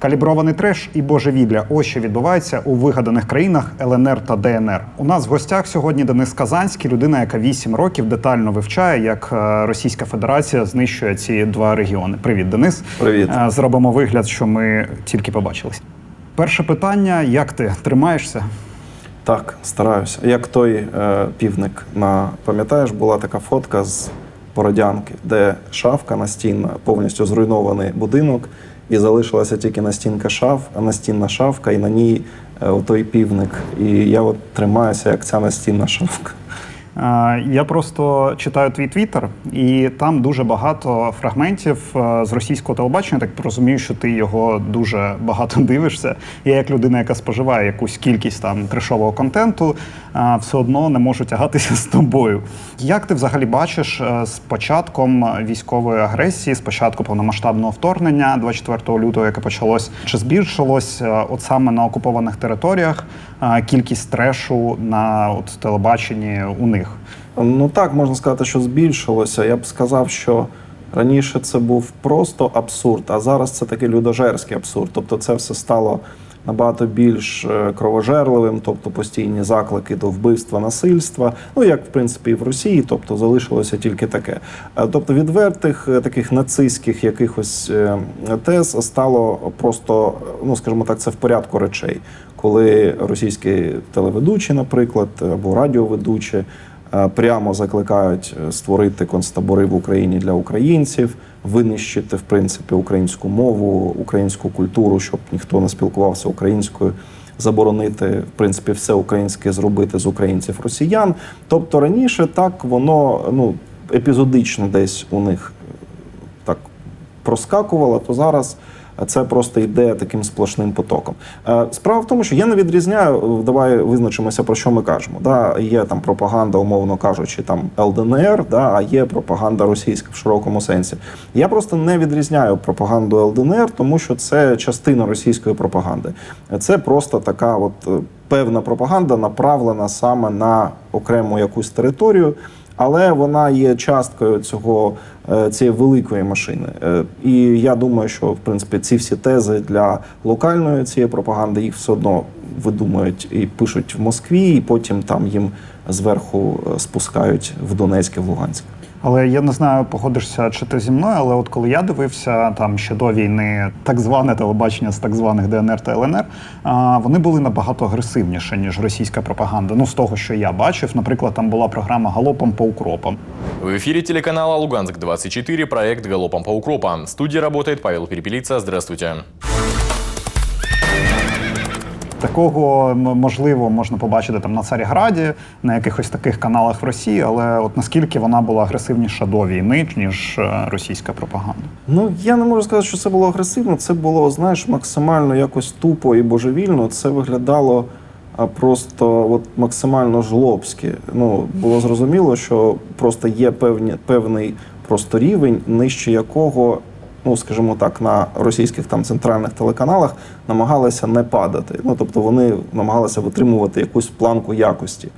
Калібрований треш і божевілля. Ось що відбувається у вигаданих країнах ЛНР та ДНР. У нас в гостях сьогодні Денис Казанський, людина, яка 8 років детально вивчає, як е, Російська Федерація знищує ці два регіони. Привіт, Денис. Привіт. Е, Зробимо вигляд, що ми тільки побачились. Перше питання: як ти тримаєшся? Так, стараюся. Як той е, півник на пам'ятаєш, була така фотка з Бородянки, де шафка настінна, повністю зруйнований будинок, і залишилася тільки настінка шаф, настінна шафка, і на ній е, той півник. І я от тримаюся, як ця настінна шафка. Е, Я просто читаю твій твіттер, і там дуже багато фрагментів е, з російського телебачення. Так розумію, що ти його дуже багато дивишся. Я, як людина, яка споживає якусь кількість там трешового контенту, е, все одно не можу тягатися з тобою. Як ти взагалі бачиш з початком військової агресії, з початку повномасштабного вторгнення 24 лютого, яке почалось, чи збільшилось от саме на окупованих територіях кількість трешу на от телебаченні у них? Ну так, можна сказати, що збільшилося. Я б сказав, що раніше це був просто абсурд, а зараз це такий людожерський абсурд. Тобто це все стало набагато більш е, кровожерливим, тобто постійні заклики до вбивства, насильства. Ну як в принципі і в Росії, тобто залишилося тільки таке. Е, Тобто відвертих е, таких нацистських якихось тез стало просто, ну скажімо так, це в порядку речей, коли російські телеведучі, наприклад, або радіоведучі. Е, прямо закликають е, створити концтабори в Україні для українців, винищити в принципі українську мову, українську культуру, щоб ніхто не спілкувався українською. Заборонити в принципі все українське зробити з українців росіян. Тобто раніше так воно ну епізодично десь у них е, так проскакувало, то зараз це просто йде таким сплошним потоком. Е, Справа в тому, що я не відрізняю. е, Давай визначимося про що ми кажемо. Да, є там пропаганда, умовно кажучи, там ЛДНР, да, а є пропаганда російська в широкому сенсі. Я просто не відрізняю пропаганду ЛДНР, тому що це частина російської пропаганди. Це просто така, от е, певна пропаганда, направлена саме на окрему якусь територію але вона є часткою цього е, цієї великої машини. Е, І я думаю, що в принципі ці всі тези для локальної цієї пропаганди їх все одно видумують і пишуть в Москві, і потім там їм зверху е, спускають в Донецьк і в Луганськ. Але я не знаю, погодишся чи ти зі мною, але от коли я дивився там ще до війни так зване телебачення з так званих ДНР та ЛНР, а, вони були набагато агресивніше, ніж російська пропаганда. Ну, з того, що я бачив, наприклад, там була програма Галопом по укропам. В эфире телеканала «Луганск-24» проект «Галопом по укропам». В студии работает Павел Перепелица. Здравствуйте. Такого можливо можна побачити там на Царіграді, на якихось таких каналах в Росії, але от наскільки вона була агресивніша до війни, ніж е, російська пропаганда. Ну я не можу сказати, що це було агресивно. Це було, знаєш, максимально якось тупо і божевільно. Це виглядало просто от максимально жлобськи. Ну було зрозуміло, що просто є певні певний просто рівень, нижче якого. Ну, скажімо так, на російських там центральних телеканалах намагалися не падати. Ну тобто вони намагалися витримувати якусь планку якості.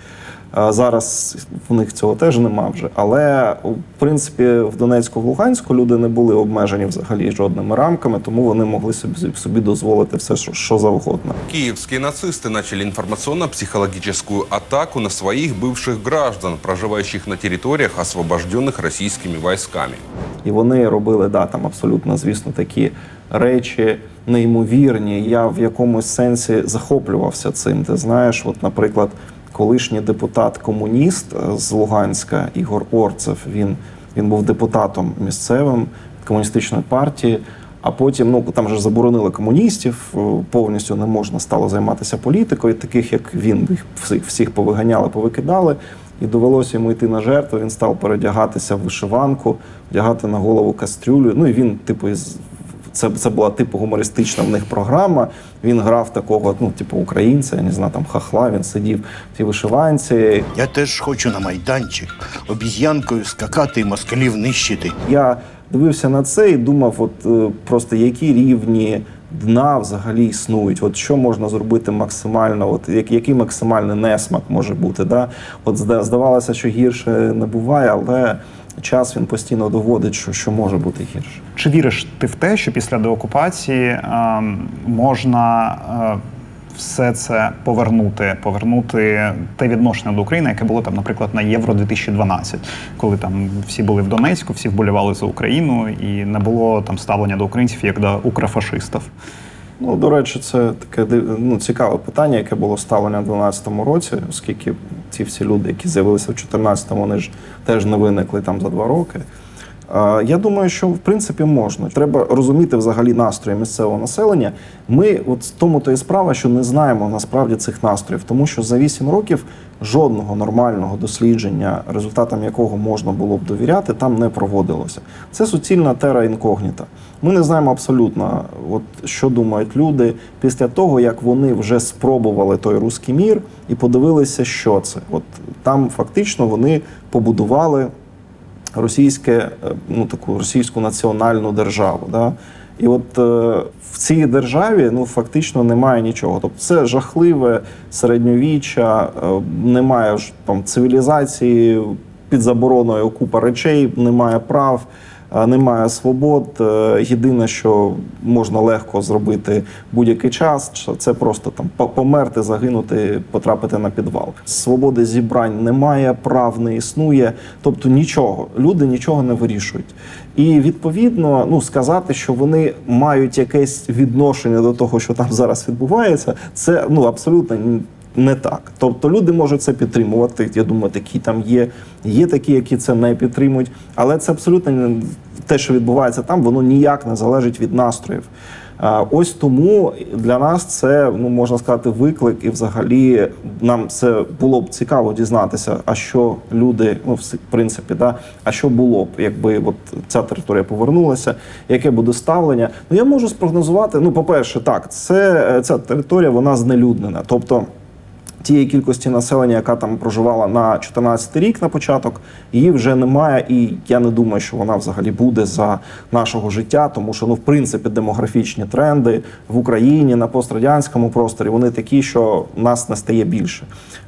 А Зараз в них цього теж нема вже. Але в принципі в Донецьку, в Луганську люди не були обмежені взагалі жодними рамками, тому вони могли собі собі дозволити все, що, що завгодно. Киевские нацисты начали информационно-психологическую атаку на своих бывших граждан, проживающих на территориях, освобожденных российскими войсками. І вони робили да, там абсолютно, звісно, такі речі неймовірні. Я в якомусь сенсі захоплювався цим. Ти знаєш, от, наприклад, колишній депутат-комуніст е, з Луганська Ігор Орцев. Він, він був депутатом місцевим комуністичної партії. А потім ну там же заборонили комуністів, е, повністю не можна стало займатися політикою. Таких як він їх всіх всіх повиганяли, повикидали. І довелося йому йти на жертву. Він став передягатися в вишиванку, вдягати на голову кастрюлю. Ну і він, типу, із це, це була типу гумористична в них програма. Він грав такого, ну, типу, українця, я не знаю, там хахла, він сидів в цій вишиванці. Я теж хочу на майданчик обіз'янкою скакати і москалів нищити. Я дивився на це і думав, от е, просто які рівні дна взагалі існують. От що можна зробити максимально, от як- який максимальний несмак може бути. Да? От зда- здавалося, що гірше не буває, але час він постійно доводить, що, що може бути гірше. Чи віриш ти в те, що після деокупації ем, можна е, все це повернути, повернути те відношення до України, яке було там, наприклад, на Євро 2012, коли там всі були в Донецьку, всі вболівали за Україну, і не було там ставлення до українців як до укрофашистів. Ну, до речі, це таке ну, цікаве питання, яке було ставлено в 2012 році, оскільки ці всі люди, які з'явилися в 2014, вони ж теж не виникли там за два роки. Е, Я думаю, що в принципі можна. Треба розуміти взагалі настрої місцевого населення. Ми, от тому то і справа, що не знаємо насправді цих настроїв, тому що за 8 років жодного нормального дослідження, результатам якого можна було б довіряти, там не проводилося. Це суцільна тера інкогніта. Ми не знаємо абсолютно, от що думають люди після того, як вони вже спробували той руський мір і подивилися, що це. От там фактично вони побудували російське, е, ну таку російську національну державу. Да? І от е, в цій державі ну фактично немає нічого. Тобто це жахливе середньовіччя, е, немає ж там цивілізації під забороною купа речей, немає прав. Е, Немає свобод. Е, Єдине, що можна легко зробити будь-який час, це просто там померти, загинути, потрапити на підвал. Свободи зібрань немає, прав не існує, тобто нічого. Люди нічого не вирішують. І відповідно, ну сказати, що вони мають якесь відношення до того, що там зараз відбувається, це ну абсолютно не так. Тобто люди можуть це підтримувати. Я думаю, такі там є. Є такі, які це не підтримують, але це абсолютно не- те, що відбувається там, воно ніяк не залежить від настроїв. Ось тому для нас це ну можна сказати виклик, і взагалі нам це було б цікаво дізнатися, а що люди, ну в принципі, да, а що було б, якби от ця територія повернулася, яке буде ставлення. Ну я можу спрогнозувати. Ну, по-перше, так, це ця територія вона знелюднена, тобто. Тієї кількості населення, яка там проживала на 14 рік на початок, її вже немає, і я не думаю, що вона взагалі буде за нашого життя, тому що ну, в принципі, демографічні тренди в Україні на пострадянському просторі вони такі, що нас не стає більше.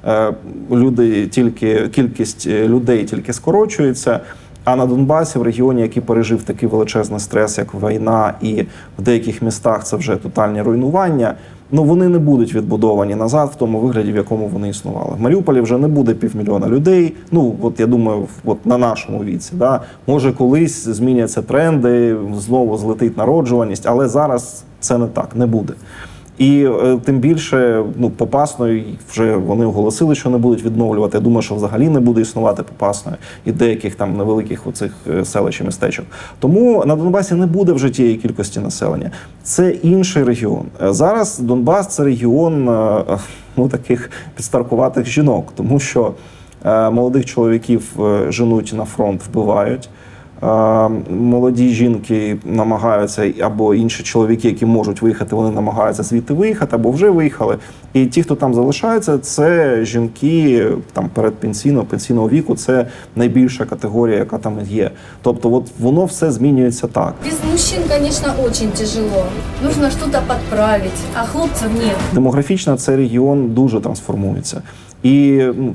Е, люди тільки кількість е, людей тільки скорочується. А на Донбасі, в регіоні, який пережив такий величезний стрес, як війна, і в деяких містах це вже тотальні руйнування. Ну вони не будуть відбудовані назад в тому вигляді, в якому вони існували. В Маріуполі вже не буде півмільйона людей. Ну от я думаю, от на нашому віці, да може колись зміняться тренди, знову злетить народжуваність, але зараз це не так, не буде. І е, тим більше, ну попасною вже вони оголосили, що не будуть відновлювати. Я думаю, що взагалі не буде існувати попасною і деяких там невеликих оцих е, селищ і містечок. Тому на Донбасі не буде вже тієї кількості населення. Це інший регіон. Е, Зараз Донбас це регіон ну таких підстаркуватих жінок, тому що молодих чоловіків женуть на фронт, вбивають. Молоді жінки намагаються, або інші чоловіки, які можуть виїхати, вони намагаються звідти виїхати, або вже виїхали. І ті, хто там залишаються, це жінки там передпенсійного, пенсійного віку. Це найбільша категорія, яка там є. Тобто, от воно все змінюється так. Без мужчин, конечно, очень тяжело. Нужно что-то подправить, а хлопцев нет. Демографічно цей регіон дуже трансформується. І ну,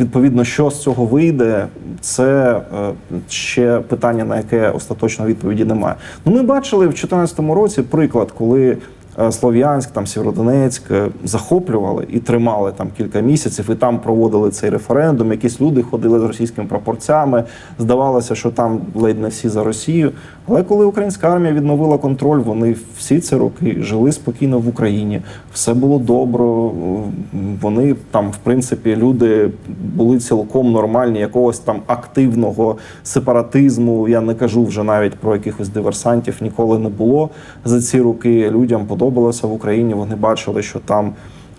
відповідно, що з цього вийде, це е, ще питання, на яке остаточно відповіді немає. Ну, ми бачили в 2014 році приклад, коли Слов'янськ, там Сєвєродонецьк е, захоплювали і тримали там кілька місяців, і там проводили цей референдум. Якісь люди ходили з російськими прапорцями. Здавалося, що там ледь не всі за Росію. Але коли українська армія відновила контроль, вони всі ці роки жили спокійно в Україні. Все було добре. Вони там, в принципі, люди були цілком нормальні. Якогось там активного сепаратизму. Я не кажу вже навіть про якихось диверсантів. Ніколи не було за ці роки. Людям подобалося в Україні. Вони бачили, що там.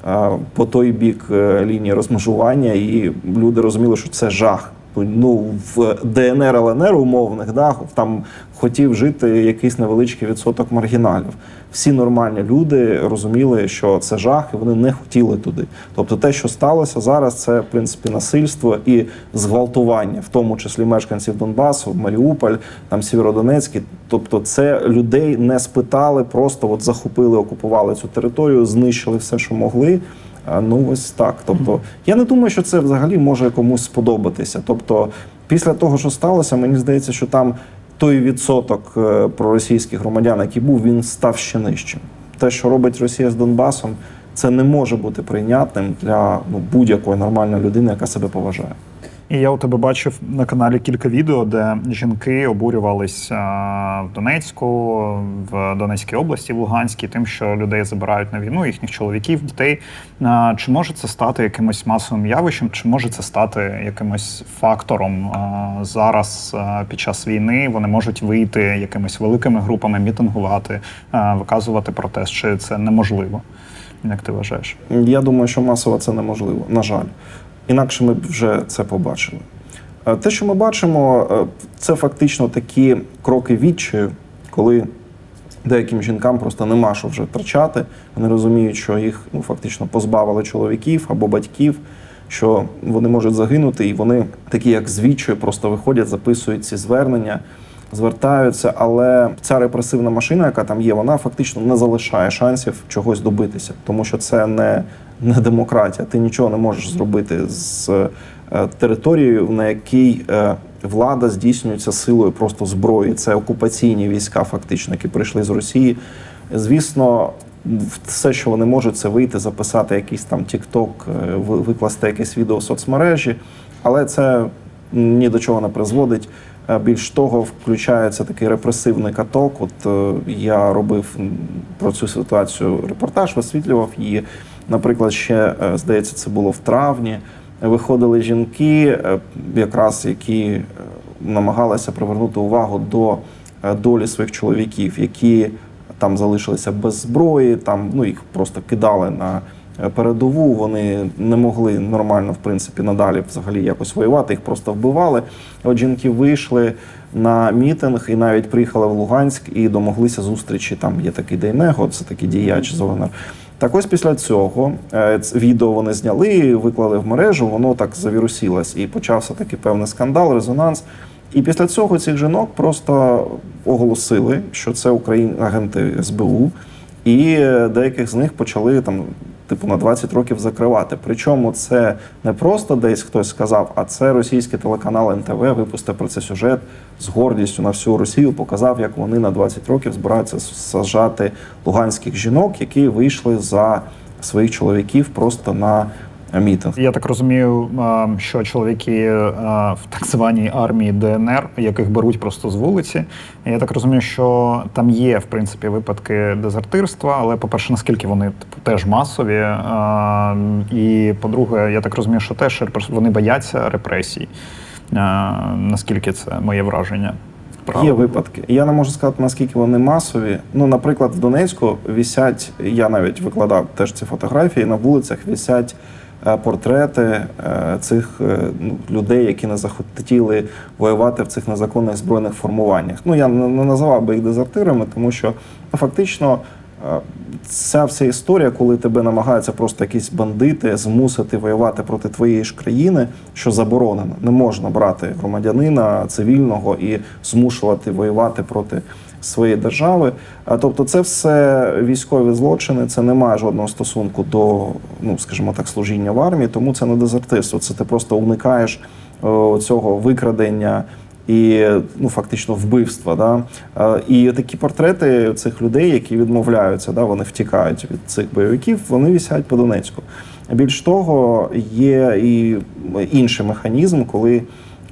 е, По той бік е, лінії розмежування, і люди розуміли, що це жах. Ну в ДНР ЛНР умовних да там хотів жити якийсь невеличкий відсоток маргіналів. Всі нормальні люди розуміли, що це жах, і вони не хотіли туди. Тобто, те, що сталося зараз, це в принципі насильство і зґвалтування, в тому числі мешканців Донбасу, Маріуполь, там Сєвєродонецьк. Тобто, це людей не спитали, просто от захопили, окупували цю територію, знищили все, що могли. Ну ось так. Тобто, я не думаю, що це взагалі може комусь сподобатися. Тобто, Після того, що сталося, мені здається, що там той відсоток е, проросійських громадян, який був, він став ще нижчим. Те, що робить Росія з Донбасом, це не може бути прийнятним для ну, будь-якої нормальної людини, яка себе поважає. І я у тебе бачив на каналі кілька відео, де жінки обурювались в Донецьку, в Донецькій області, в Луганській, тим, що людей забирають на війну, їхніх чоловіків, дітей. А, Чи може це стати якимось масовим явищем, чи може це стати якимось фактором зараз під час війни? Вони можуть вийти якимись великими групами, мітингувати, виказувати протест, чи це неможливо? Як ти вважаєш? Я думаю, що масово це неможливо, на жаль. Інакше ми б вже це побачили. Е, Те, що ми бачимо, е, це фактично такі кроки відчаю, коли деяким жінкам просто нема що вже втрачати. Вони розуміють, що їх ну, фактично позбавили чоловіків або батьків, що вони можуть загинути, і вони такі, як з просто виходять, записують ці звернення, звертаються. Але ця репресивна машина, яка там є, вона фактично не залишає шансів чогось добитися, тому що це не, не демократія. Ти нічого не можеш зробити з е, територією, на якій е, влада здійснюється силою просто зброї. Це окупаційні війська, фактично, які прийшли з Росії. Звісно, все, що вони можуть, це вийти, записати якийсь там TikTok, е, ви- викласти якесь відео в соцмережі, але це ні до чого не призводить. Більш того, включається такий репресивний каток. От я робив про цю ситуацію репортаж, висвітлював її. Наприклад, ще е, здається, це було в травні. Виходили жінки, е, якраз які е, намагалися привернути увагу до долі своїх чоловіків, які там залишилися без зброї, там ну їх просто кидали на передову. Вони не могли нормально, в принципі, надалі взагалі якось воювати. Їх просто вбивали. От жінки вийшли на мітинг і навіть приїхали в Луганськ і домоглися зустрічі. Там є такий Дейнего, це такий діяч з ОНР. Так ось після цього е, відео вони зняли, виклали в мережу, воно так завірусілось і почався такий певний скандал, резонанс. І після цього цих жінок просто оголосили, що це Україн агенти СБУ, і е, деяких з них почали там. Типу на 20 років закривати. Причому це не просто десь хтось сказав, а це російський телеканал НТВ випустив про це сюжет з гордістю на всю Росію, показав, як вони на 20 років збираються сажати луганських жінок, які вийшли за своїх чоловіків просто на мітинг. Я так розумію, е, що чоловіки е, в так званій армії ДНР, яких беруть просто з вулиці. Я так розумію, що там є в принципі випадки дезертирства, але по-перше, наскільки вони типу теж масові. е, І по-друге, я так розумію, що теж вони бояться репресій. Е, Наскільки це моє враження? Є випадки. Я не можу сказати, наскільки вони масові. Ну, наприклад, в Донецьку вісять, я навіть викладав теж ці фотографії, на вулицях вісять е, портрети е, цих е, ну, людей, які не захотіли воювати в цих незаконних збройних формуваннях. Ну, я не називав би їх дезертирами, тому що ну, фактично. Е, Ця вся історія, коли тебе намагаються просто якісь бандити змусити воювати проти твоєї ж країни, що заборонено. Не можна брати громадянина цивільного і змушувати воювати проти своєї держави. А тобто, це все військові злочини, це не має жодного стосунку до, ну скажімо так, служіння в армії, тому це не дезертирство. Це ти просто уникаєш о, цього викрадення і ну фактично вбивства. Да? І такі портрети цих людей, які відмовляються, да, вони втікають від цих бойовиків, вони висять по Донецьку. Більш того, є і інший механізм, коли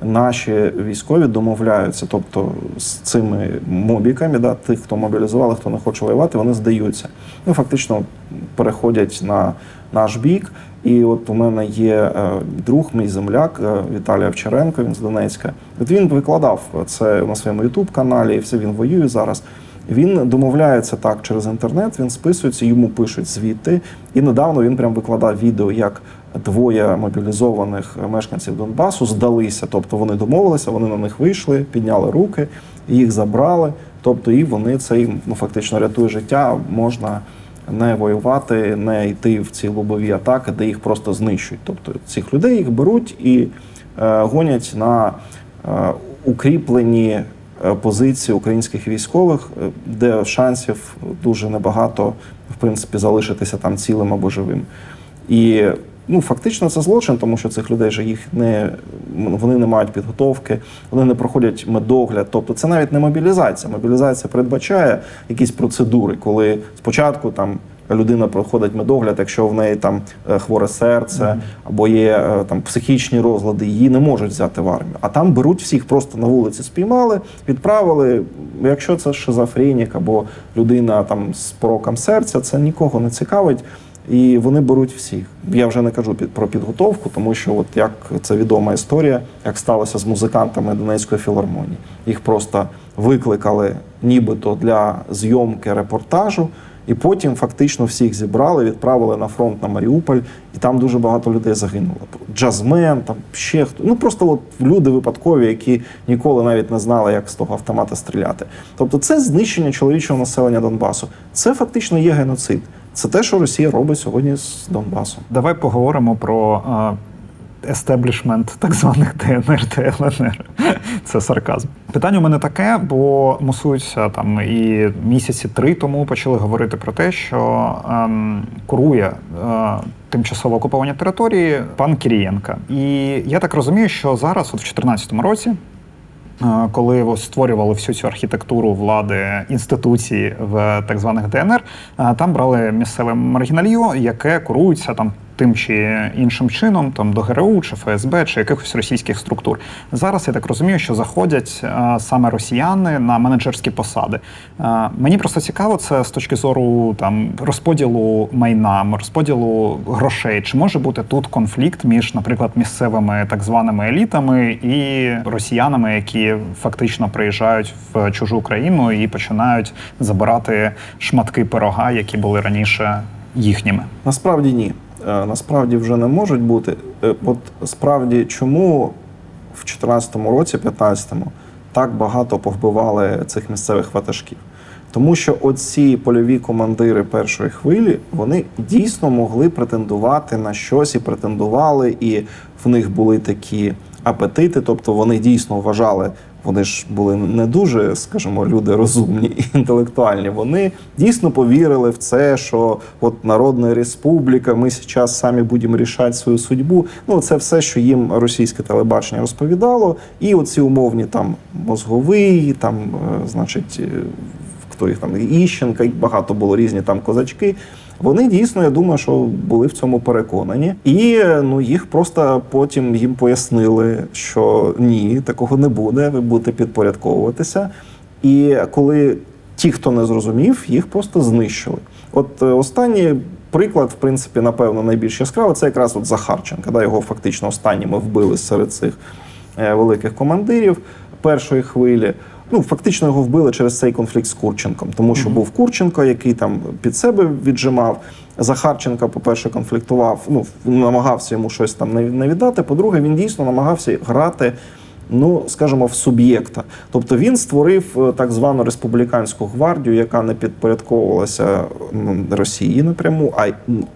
наші військові домовляються, тобто з цими мобіками, да, тих, хто мобілізували, хто не хоче воювати, вони здаються. Ну, фактично переходять на наш бік. І от у мене є е, друг, мій земляк е, Віталій Овчаренко, він з Донецька. От він викладав це на своєму Ютуб-каналі, і все він воює зараз. Він домовляється так через інтернет, він списується, йому пишуть звідти. І недавно він прям викладав відео, як двоє мобілізованих мешканців Донбасу здалися. Тобто вони домовилися, вони на них вийшли, підняли руки, їх забрали. Тобто, і вони це їм ну, фактично рятує життя. Можна не воювати, не йти в ці лобові атаки, де їх просто знищують. Тобто цих людей їх беруть і е, гонять на е, укріплені е, позиції українських військових, де шансів дуже небагато, в принципі, залишитися там цілим або живим. І Ну, фактично, це злочин, тому що цих людей же їх не вони не мають підготовки, вони не проходять медогляд. Тобто, це навіть не мобілізація. Мобілізація передбачає якісь процедури, коли спочатку там людина проходить медогляд, якщо в неї там е, хворе серце або є е, там психічні розлади, її не можуть взяти в армію. А там беруть всіх просто на вулиці спіймали, відправили. Якщо це шизофренік або людина там з пороком серця, це нікого не цікавить. І вони беруть всіх. Я вже не кажу під, про підготовку, тому що от як це відома історія, як сталося з музикантами Донецької філармонії. Їх просто викликали нібито для зйомки репортажу, і потім фактично всіх зібрали, відправили на фронт на Маріуполь, і там дуже багато людей загинуло. Джазмен, там ще хто. Ну просто от люди випадкові, які ніколи навіть не знали, як з того автомата стріляти. Тобто, це знищення чоловічого населення Донбасу. Це фактично є геноцид. Це те, що Росія робить сьогодні з Донбасом. Давай поговоримо про естеблішмент так званих ДНР та ЛНР. Це сарказм. Питання у мене таке, бо мусуються там і місяці три тому почали говорити про те, що ем, курує е, тимчасово окуповані території пан Кірієнка. І я так розумію, що зараз, от в 2014 році. Е, Коли створювали всю цю архітектуру влади інституції в так званих ДНР, е, там брали місцеве маргіналію, яке курується там тим чи іншим чином, там до ГРУ чи ФСБ чи якихось російських структур. Зараз я так розумію, що заходять е, саме росіяни на менеджерські посади. Е, Мені просто цікаво це з точки зору там розподілу майна, розподілу грошей. Чи може бути тут конфлікт між, наприклад, місцевими так званими елітами і росіянами, які фактично приїжджають в чужу країну і починають забирати шматки пирога, які були раніше їхніми? Насправді ні. Е, Насправді вже не можуть бути. Е, От справді, чому в 2014 році, 2015-му, так багато повбивали цих місцевих ватажків? Тому що оці польові командири першої хвилі вони дійсно могли претендувати на щось і претендували, і в них були такі апетити, тобто вони дійсно вважали. Вони ж були не дуже, скажімо, люди розумні і інтелектуальні. Вони дійсно повірили в це, що от Народна Республіка, ми зараз самі будемо рішати свою судьбу. Ну, це все, що їм російське телебачення розповідало. І оці умовні там мозговий, там, е, значить, е, хто їх там Іщенка, багато було різні там козачки. Вони дійсно, я думаю, що були в цьому переконані, і ну їх просто потім їм пояснили, що ні, такого не буде. Ви будете підпорядковуватися. І коли ті, хто не зрозумів, їх просто знищили. От е, останній приклад, в принципі, напевно, найбільш яскравий, це якраз от Захарченка. Да, його фактично останніми вбили серед цих е, великих командирів першої хвилі. Ну, фактично його вбили через цей конфлікт з Курченком, тому що був Курченко, який там під себе віджимав. Захарченка, по-перше, конфліктував, ну намагався йому щось там не віддати. По-друге, він дійсно намагався грати, ну скажімо, в суб'єкта. Тобто він створив е, так звану республіканську гвардію, яка не підпорядковувалася Росії напряму, а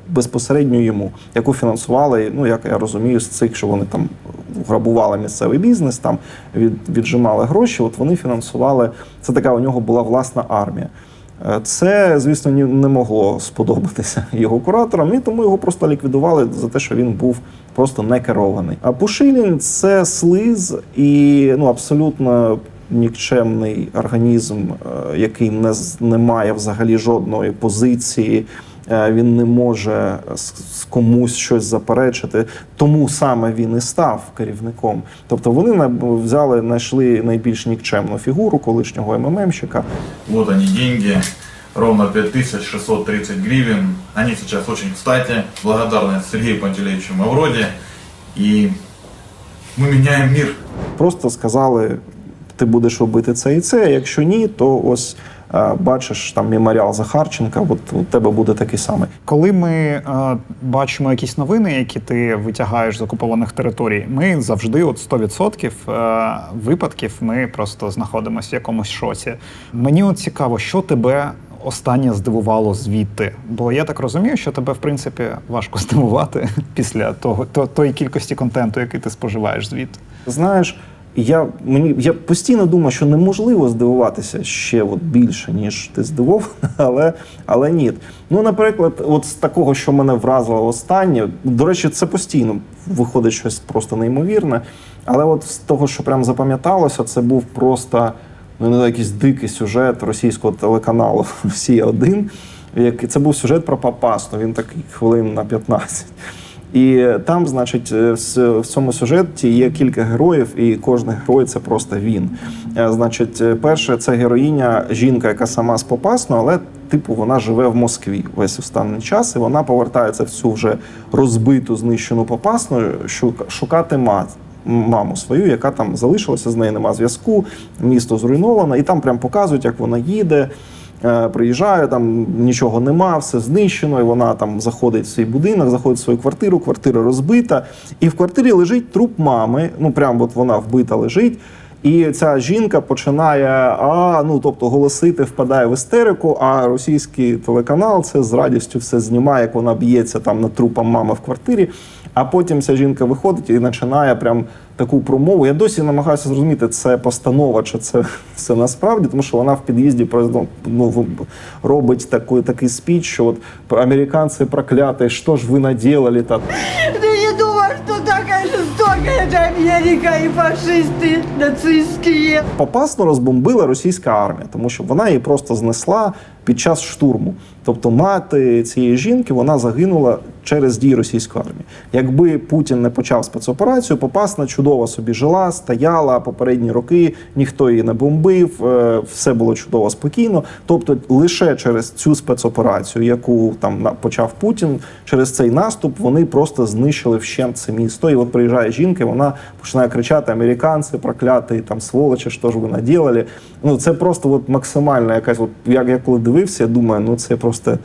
безпосередньо йому, яку фінансували, ну як я розумію, з цих, що вони там грабували місцевий бізнес, там від, віджимали гроші. От вони фінансували. Це така у нього була власна армія. Е, Це, звісно, не могло сподобатися його кураторам, і тому його просто ліквідували за те, що він був просто не керований. А Пушилін це слиз і ну абсолютно нікчемний організм, е, який не, не має взагалі жодної позиції. Е, Він не може комусь щось заперечити, тому саме він і став керівником. Тобто вони взяли, знайшли найбільш нікчемну фігуру колишнього МММщика, Вот они деньги, ровно 5630 гривен. Они сейчас очень кстати. Благодарность Сергею Пантелеевичу Мавроди. И мы меняем мир. просто сказали: ти будеш робити це і це. а Якщо ні, то ось бачиш там меморіал Захарченка, от у тебе буде такий самий. Коли ми е, бачимо якісь новини, які ти витягаєш з окупованих територій, ми завжди, от 100% е, випадків, ми просто знаходимося в якомусь шоці. Мені от цікаво, що тебе останнє здивувало звідти. Бо я так розумію, що тебе, в принципі, важко здивувати після того то, тої кількості контенту, який ти споживаєш звідти. Знаєш, я, мені, я постійно думаю, що неможливо здивуватися ще от більше, ніж ти здивований, але, але ні. Ну, наприклад, от з такого, що мене вразило останнє, до речі, це постійно виходить щось просто неймовірне. Але от з того, що прям запам'яталося, це був просто ну, не якийсь дикий сюжет російського телеканалу Росія 1 як це був сюжет про Попасну. Він такий хвилин на 15. І там, значить, е, в цьому сюжеті є кілька героїв, і кожен герой це просто він. Е, Значить, е, перше, це героїня, жінка, яка сама з Попасну, але типу вона живе в Москві весь останній час, і вона повертається в цю вже розбиту, знищену Попасну шукати мать. Маму свою, яка там залишилася, з нею нема зв'язку, місто зруйновано, і там прям показують, як вона їде, е, приїжджає, там нічого нема, все знищено, і вона там заходить в свій будинок, заходить в свою квартиру, квартира розбита. І в квартирі лежить труп мами. Ну прям от вона вбита лежить. І ця жінка починає а, ну тобто голосити, впадає в істерику. А російський телеканал це з радістю все знімає, як вона б'ється там над трупом мами в квартирі. А потім ця жінка виходить і починає прям таку промову. Я досі намагаюся зрозуміти, це постанова чи це все насправді, тому що вона в під'їзді просто, ну, в- робить таку, такий спіч, що от американці прокляті, що ж ви наделали там. Ты не думаешь, что такая жестокая это Америка и фашисты нацистские? Попасно розбомбила російська армія, тому що вона її просто знесла під час штурму. Тобто мати цієї жінки вона загинула через дії російської армії. Якби Путін не почав спецоперацію, Попасна чудово собі жила, стояла попередні роки, ніхто її не бомбив, е, все було чудово спокійно. Тобто, лише через цю спецоперацію, яку там почав Путін, через цей наступ вони просто знищили вщент це місто. І от приїжджає жінка, і вона починає кричати: американці, прокляті, там сволочі, що ж ви наділали. Ну це просто от максимальна якась. От як я коли дивився, я думаю, ну це просто.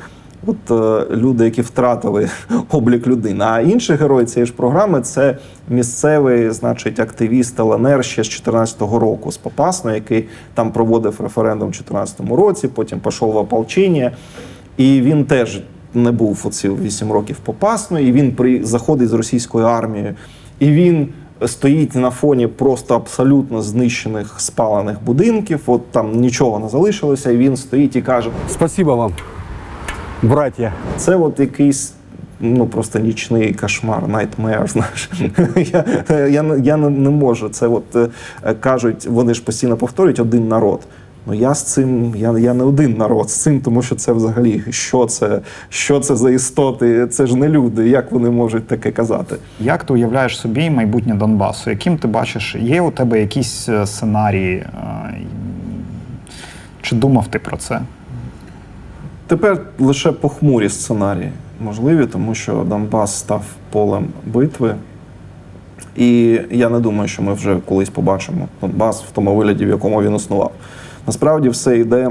От е, люди, які втратили облік людини. А інший герой цієї ж програми це місцевий, значить, активіст ЛНР ще з 14-го року з Попасної, який там проводив референдум в 14-му році, потім пішов в ополчення. І він теж не був оці 8 років Попасної, і він при заходить з російською армією. І він стоїть на фоні просто абсолютно знищених спалених будинків. От там нічого не залишилося, і він стоїть і каже: Спасибо вам, братья. це от якийсь. Ну просто нічний кошмар, nightmare, знаєш. я, я, не- я не, не можу. Це от е, кажуть, вони ж постійно повторюють один народ. Ну я з цим, я, я не один народ з цим, тому що це взагалі що це, що це за істоти? Це ж не люди. Як вони можуть таке казати? Як ти уявляєш собі майбутнє Донбасу? Яким ти бачиш? Є у тебе якісь е, сценарії? е, Чи думав ти про це? Тепер лише похмурі сценарії можливі, тому що Донбас став полем битви. І я не думаю, що ми вже колись побачимо Донбас в тому вигляді, в якому він існував. Насправді все йде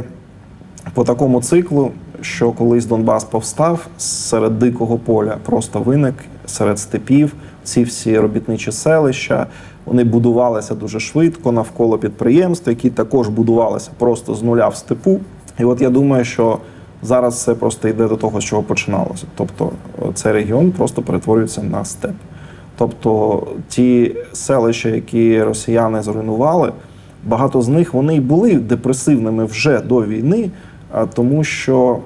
по такому циклу, що колись Донбас повстав серед дикого поля, просто виник серед степів. Ці всі робітничі селища вони будувалися дуже швидко навколо підприємств, які також будувалися просто з нуля в степу. І от я думаю, що зараз це просто йде до того, з чого починалося. Тобто е, цей регіон просто перетворюється на степ. Тобто ті селища, які росіяни зруйнували, багато з них вони й були депресивними вже до війни, тому що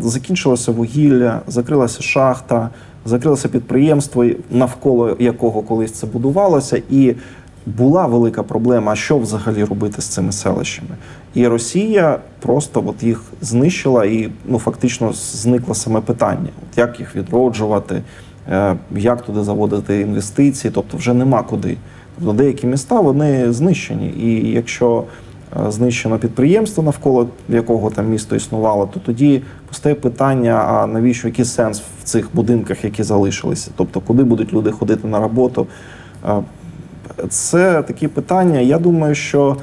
закінчилося вугілля, закрилася шахта, закрилося підприємство, навколо якого колись це будувалося, і була велика проблема, що взагалі робити з цими селищами. І Росія просто от їх знищила, і ну фактично зникло саме питання: от як їх відроджувати, е, як туди заводити інвестиції, тобто вже нема куди. Тобто деякі міста вони знищені. І якщо е, знищено підприємство, навколо якого там місто існувало, то тоді постає питання: а навіщо який сенс в цих будинках, які залишилися? Тобто, куди будуть люди ходити на роботу? Це такі питання. Я думаю, що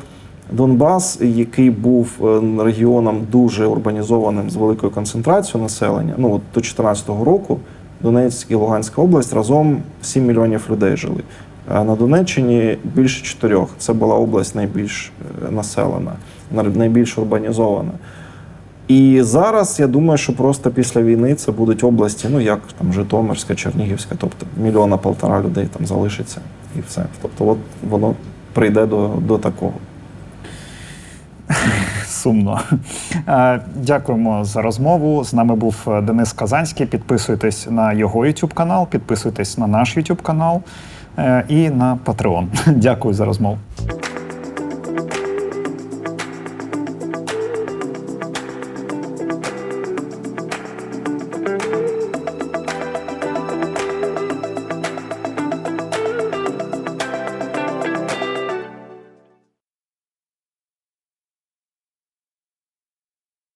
Донбас, який був е, регіоном дуже урбанізованим з великою концентрацією населення, ну от до 2014 року Донецьк і Луганська область разом 7 мільйонів людей жили. А на Донеччині більше чотирьох. Це була область найбільш е, населена, найбільш урбанізована. І зараз я думаю, що просто після війни це будуть області, ну як там Житомирська, Чернігівська, тобто мільйона полтора людей там залишиться і все. Тобто, от воно прийде до, до такого. Сумно. Е, Дякуємо за розмову. З нами був е, Денис Казанський. Підписуйтесь на його YouTube канал, підписуйтесь на наш YouTube канал е, і на Patreon. Дякую за розмову.